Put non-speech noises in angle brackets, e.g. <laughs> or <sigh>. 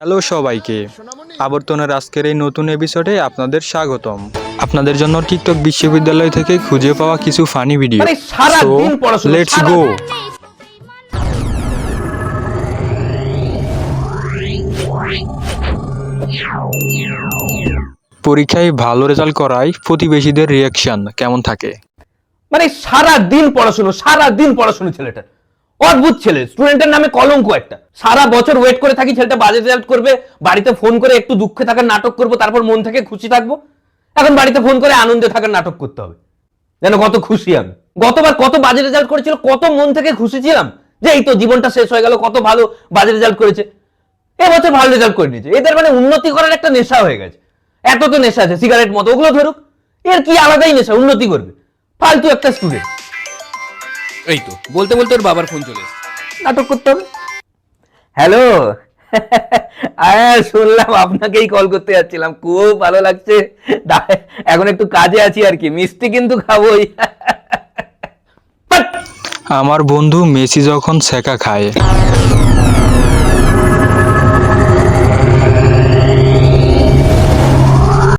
Hello সবাইকে। আবর্তনের আজকের এই নতুন এপিসোডে আপনাদের স্বাগতম। আপনাদের জন্য টিকটক বিশ্ববিদ্যালয় থেকে খুঁজে পাওয়া কিছু ফানি ভিডিও লেটস গো পরীক্ষায় ভালো রেজাল্ট করায় প্রতিবেশীদের রিয়াকশন কেমন থাকে? মানে সারা দিন পড়াশুনো সারা দিন পড়াশুনো ছেলেটা অদ্ভুত ছেলে। স্টুডেন্টের নামে কলঙ্ক একটা। সারা বছর ওয়েট করে থাকি, ছেলেটা বাজে রেজাল্ট করবে, বাড়িতে ফোন করে একটু দুঃখে থাকার নাটক করব, তারপর মন থেকে খুশি থাকব। এখন বাড়িতে ফোন করে আনন্দে থাকার নাটক করতে হবে। যেন কত খুশি আমি। গতবার কত বাজে রেজাল্ট করেছিল, কত মন থেকে খুশি ছিলাম যে এই তো জীবনটা শেষ হয়ে গেল, কত ভালো বাজে রেজাল্ট করেছে। এবছর ভালো রেজাল্ট করে নিয়েছে। এদের মানে উন্নতি করার একটা নেশা হয়ে গেছে। এত তো নেশা আছে সিগারেট মতো, ওগুলো ধরুক। এর কি আলাদাই নেশা, উন্নতি করবে? ফালতু একটা স্টুডেন্ট এই তো বলতে বলতে ওর বাবার ফোন চলে এসেছে। নাটক করতে হবে? হ্যালো হ্যাঁ <laughs> শুনলাম আপনাকেই কল করতে যাচ্ছিলাম। খুব ভালো লাগছে। এখন একটু কাজে আছি আর কি মিষ্টি কিন্তু খাবোই। আমার বন্ধু মেসি যখন শেখা খায়।